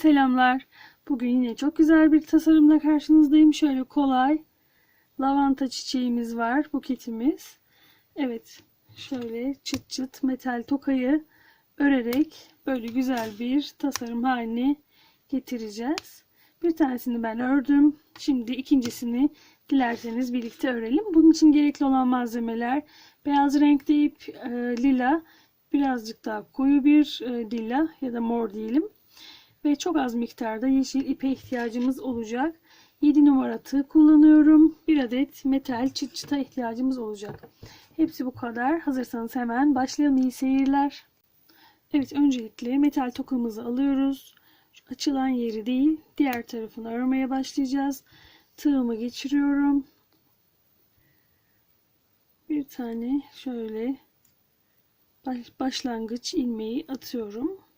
Selamlar. Bugün yine çok güzel bir tasarımla karşınızdayım. Şöyle kolay lavanta çiçeğimiz var buketimiz. Evet şöyle çıt çıt metal tokayı örerek böyle güzel bir tasarım haline getireceğiz. Bir tanesini ben ördüm. Şimdi ikincisini dilerseniz birlikte örelim. Bunun için gerekli olan malzemeler beyaz renkli ip, e, lila, birazcık daha koyu bir e, lila ya da mor diyelim. Ve çok az miktarda yeşil ipe ihtiyacımız olacak. 7 numara tığ kullanıyorum. Bir adet metal çıt çıta ihtiyacımız olacak. Hepsi bu kadar. Hazırsanız hemen başlayalım. İyi seyirler. Evet öncelikle metal tokamızı alıyoruz. Şu açılan yeri değil diğer tarafını örmeye başlayacağız. Tığımı geçiriyorum. Bir tane şöyle başlangıç ilmeği atıyorum.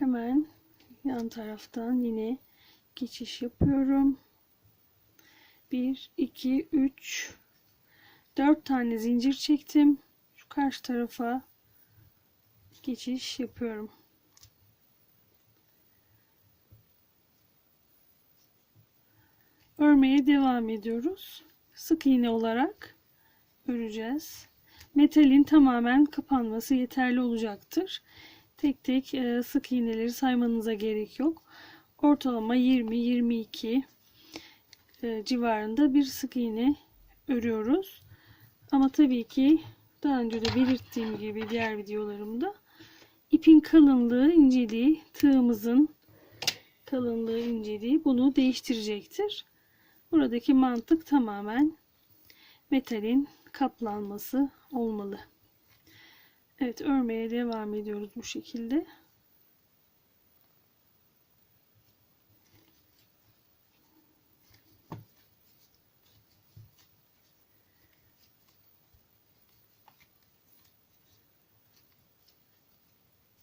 Hemen yan taraftan yine geçiş yapıyorum. 1 2 3 4 tane zincir çektim. Şu karşı tarafa geçiş yapıyorum. Örmeye devam ediyoruz. Sık iğne olarak öreceğiz. Metalin tamamen kapanması yeterli olacaktır. Tek tek e, sık iğneleri saymanıza gerek yok. Ortalama 20-22 e, civarında bir sık iğne örüyoruz. Ama tabii ki daha önce de belirttiğim gibi diğer videolarımda ipin kalınlığı, inceliği, tığımızın kalınlığı, inceliği bunu değiştirecektir. Buradaki mantık tamamen metalin kaplanması olmalı. Evet örmeye devam ediyoruz bu şekilde.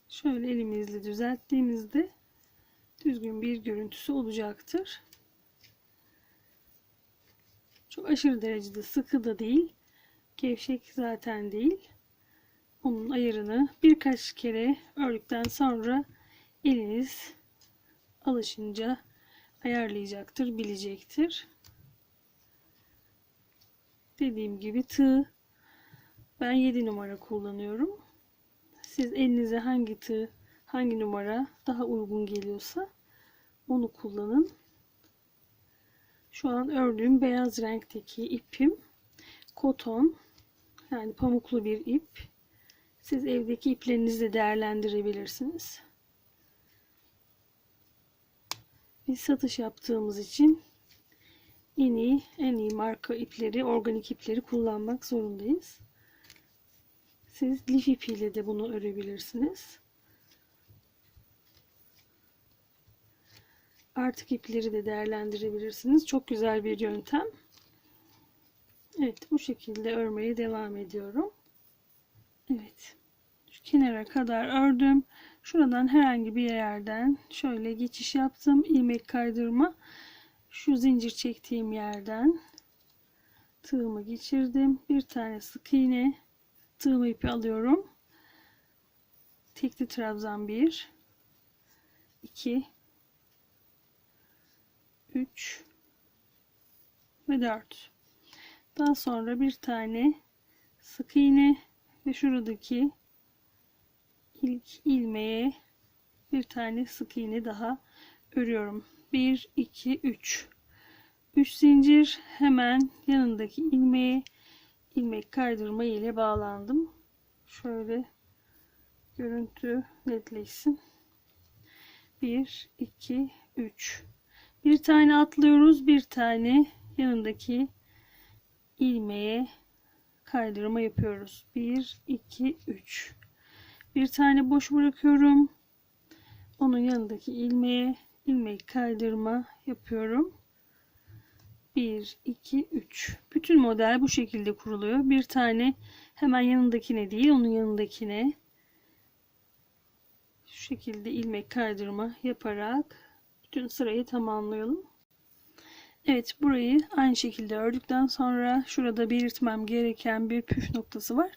Şöyle elimizle düzelttiğimizde düzgün bir görüntüsü olacaktır. Çok aşırı derecede sıkı da değil. Gevşek zaten değil. Onun ayarını birkaç kere ördükten sonra eliniz alışınca ayarlayacaktır, bilecektir. Dediğim gibi tığ ben 7 numara kullanıyorum. Siz elinize hangi tığ, hangi numara daha uygun geliyorsa onu kullanın. Şu an ördüğüm beyaz renkteki ipim koton yani pamuklu bir ip. Siz evdeki iplerinizi de değerlendirebilirsiniz. Biz satış yaptığımız için en iyi, en iyi marka ipleri, organik ipleri kullanmak zorundayız. Siz lif ipiyle de bunu örebilirsiniz. Artık ipleri de değerlendirebilirsiniz. Çok güzel bir yöntem. Evet bu şekilde örmeye devam ediyorum. Evet. Şu kenara kadar ördüm. Şuradan herhangi bir yerden şöyle geçiş yaptım. ilmek kaydırma. Şu zincir çektiğim yerden tığımı geçirdim. Bir tane sık iğne tığımı ipi alıyorum. Tekli trabzan 1 2 3 ve 4 daha sonra bir tane sık iğne ve şuradaki ilk ilmeğe bir tane sık iğne daha örüyorum. 1 2 3 3 zincir hemen yanındaki ilmeğe ilmek kaydırma ile bağlandım. Şöyle görüntü netleşsin. 1 2 3 bir tane atlıyoruz bir tane yanındaki ilmeğe kaydırma yapıyoruz. 1 2 3 bir tane boş bırakıyorum. Onun yanındaki ilmeğe ilmek kaydırma yapıyorum. 1 2 3 bütün model bu şekilde kuruluyor. Bir tane hemen yanındakine değil onun yanındakine şu şekilde ilmek kaydırma yaparak bütün sırayı tamamlayalım Evet burayı aynı şekilde ördükten sonra şurada belirtmem gereken bir püf noktası var.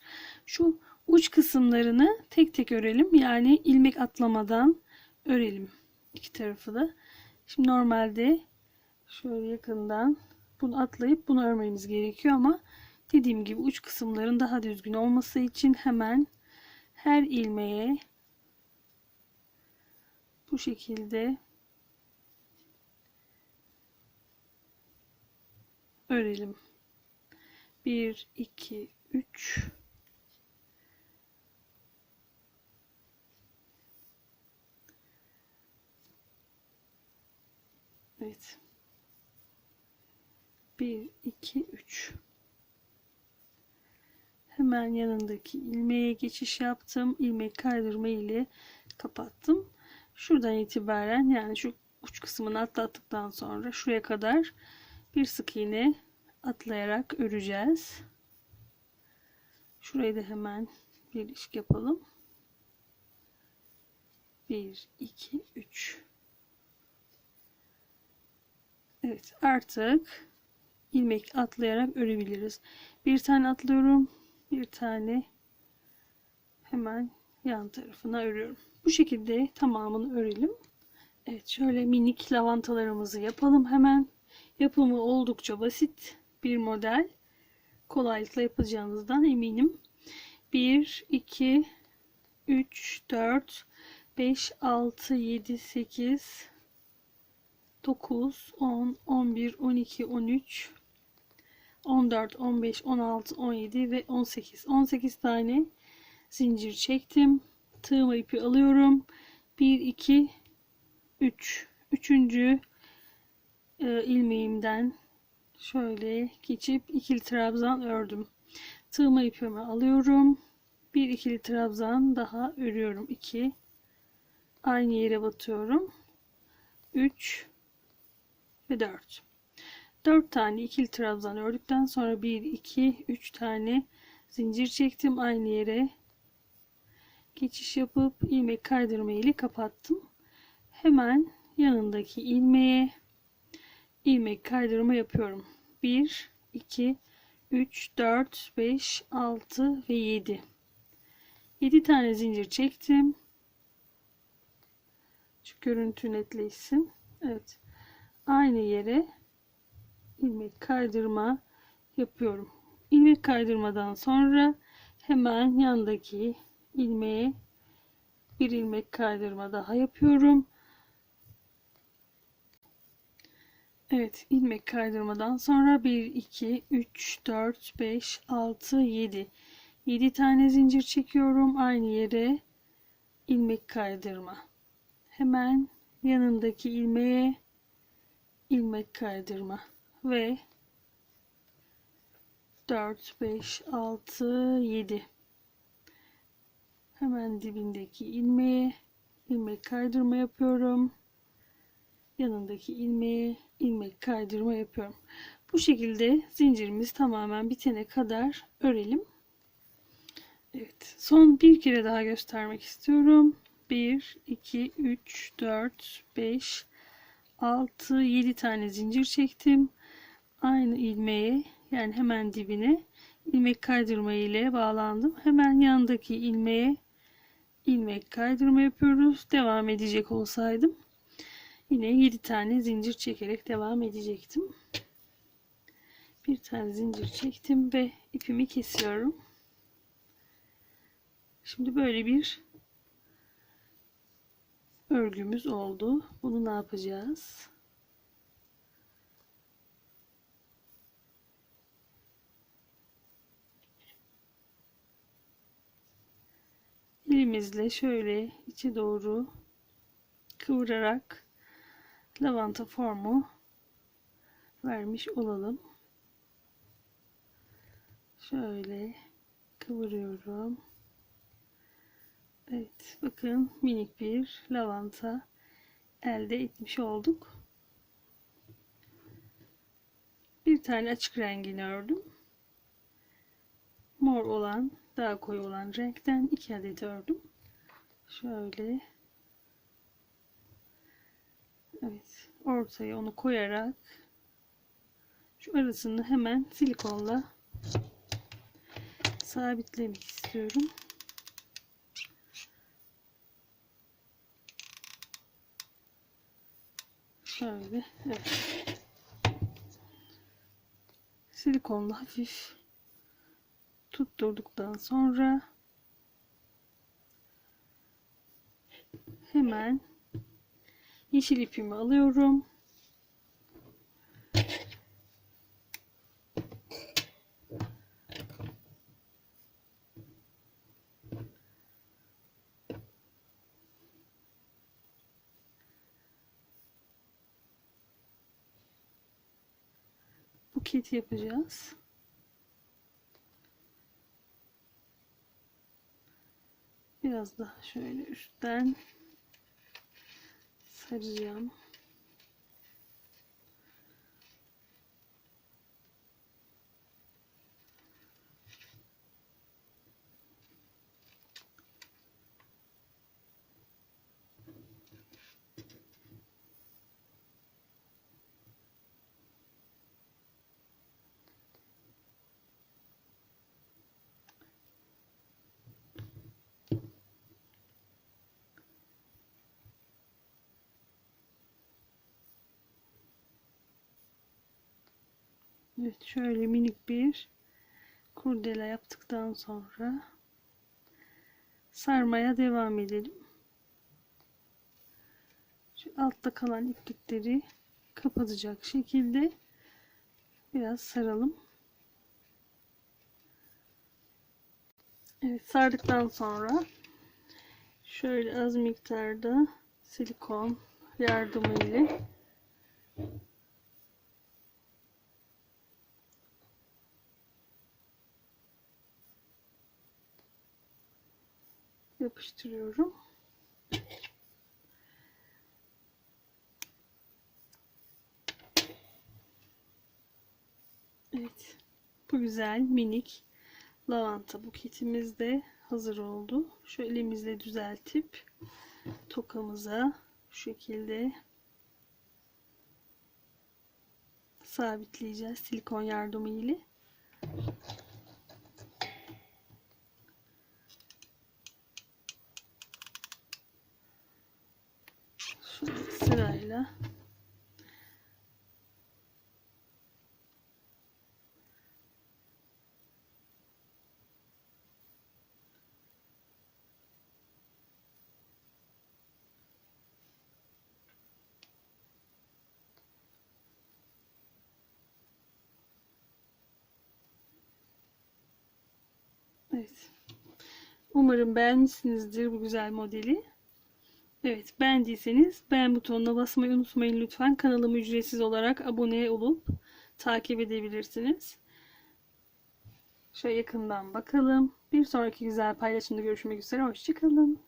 Şu Uç kısımlarını tek tek örelim. Yani ilmek atlamadan örelim. iki tarafı da. Şimdi normalde şöyle yakından bunu atlayıp bunu örmemiz gerekiyor ama dediğim gibi uç kısımların daha düzgün olması için hemen her ilmeğe bu şekilde örelim. 1 2 3 Evet. 1 2 3 Hemen yanındaki ilmeğe geçiş yaptım. İlmek kaydırma ile kapattım. Şuradan itibaren yani şu uç kısmını atlattıktan sonra şuraya kadar bir sık iğne atlayarak öreceğiz. Şurayı da hemen bir ilişki yapalım. 1 2 3 Evet artık ilmek atlayarak örebiliriz. Bir tane atlıyorum. Bir tane hemen yan tarafına örüyorum. Bu şekilde tamamını örelim. Evet şöyle minik lavantalarımızı yapalım hemen. Yapımı oldukça basit bir model. Kolaylıkla yapacağınızdan eminim. 1, 2, 3, 4, 5, 6, 7, 8, 9, 10, 11, 12, 13, 14, 15, 16, 17 ve 18. 18 tane zincir çektim. Tığıma ipi alıyorum. 1, 2, 3. Üçüncü e, ilmeğimden şöyle geçip ikili trabzan ördüm. Tığıma ipimi alıyorum. Bir ikili trabzan daha örüyorum. 2 aynı yere batıyorum. 3 ve 4. 4 tane ikili trabzan ördükten sonra 1 2 3 tane zincir çektim aynı yere geçiş yapıp ilmek kaydırma ile kapattım. Hemen yanındaki ilmeğe ilmek kaydırma yapıyorum. 1 2 3 4 5 6 ve 7 7 tane zincir çektim. Şu görüntü netleşsin. Evet. Aynı yere ilmek kaydırma yapıyorum. İlmek kaydırmadan sonra hemen yandaki ilmeğe bir ilmek kaydırma daha yapıyorum. Evet, ilmek kaydırmadan. Sonra 1 2 3 4 5 6 7 7 tane zincir çekiyorum aynı yere. İlmek kaydırma. Hemen yanındaki ilmeğe ilmek kaydırma. Ve 4 5 6 7 hemen dibindeki ilmeğe ilmek kaydırma yapıyorum yanındaki ilmeğe ilmek kaydırma yapıyorum. Bu şekilde zincirimiz tamamen bitene kadar örelim. Evet son bir kere daha göstermek istiyorum. 1 2 3 4 5 6 7 tane zincir çektim. Aynı ilmeğe yani hemen dibine ilmek kaydırma ile bağlandım. Hemen yandaki ilmeğe ilmek kaydırma yapıyoruz. Devam edecek olsaydım yine 7 tane zincir çekerek devam edecektim. Bir tane zincir çektim ve ipimi kesiyorum. Şimdi böyle bir örgümüz oldu. Bunu ne yapacağız? Elimizle şöyle içe doğru kıvırarak lavanta formu vermiş olalım. Şöyle kıvırıyorum. Evet bakın minik bir lavanta elde etmiş olduk. Bir tane açık rengini ördüm. Mor olan daha koyu olan renkten iki adet ördüm. Şöyle Evet. Ortaya onu koyarak şu arasını hemen silikonla sabitlemek istiyorum. Şöyle. Evet. Silikonla hafif tutturduktan sonra hemen yeşil ipimi alıyorum. buket yapacağız. Biraz daha şöyle üstten très bizarre. Evet şöyle minik bir kurdele yaptıktan sonra sarmaya devam edelim. Şu altta kalan iplikleri kapatacak şekilde biraz saralım. Evet sardıktan sonra şöyle az miktarda silikon yardımı yapıştırıyorum. Evet. Bu güzel minik lavanta buketimiz de hazır oldu. Şu elimizle düzeltip tokamıza şu şekilde sabitleyeceğiz silikon yardımı ile. Şöyle sırayla Evet. Umarım beğenmişsinizdir bu güzel modeli. Evet beğendiyseniz beğen butonuna basmayı unutmayın lütfen. Kanalıma ücretsiz olarak abone olup takip edebilirsiniz. Şöyle yakından bakalım. Bir sonraki güzel paylaşımda görüşmek üzere. Hoşçakalın.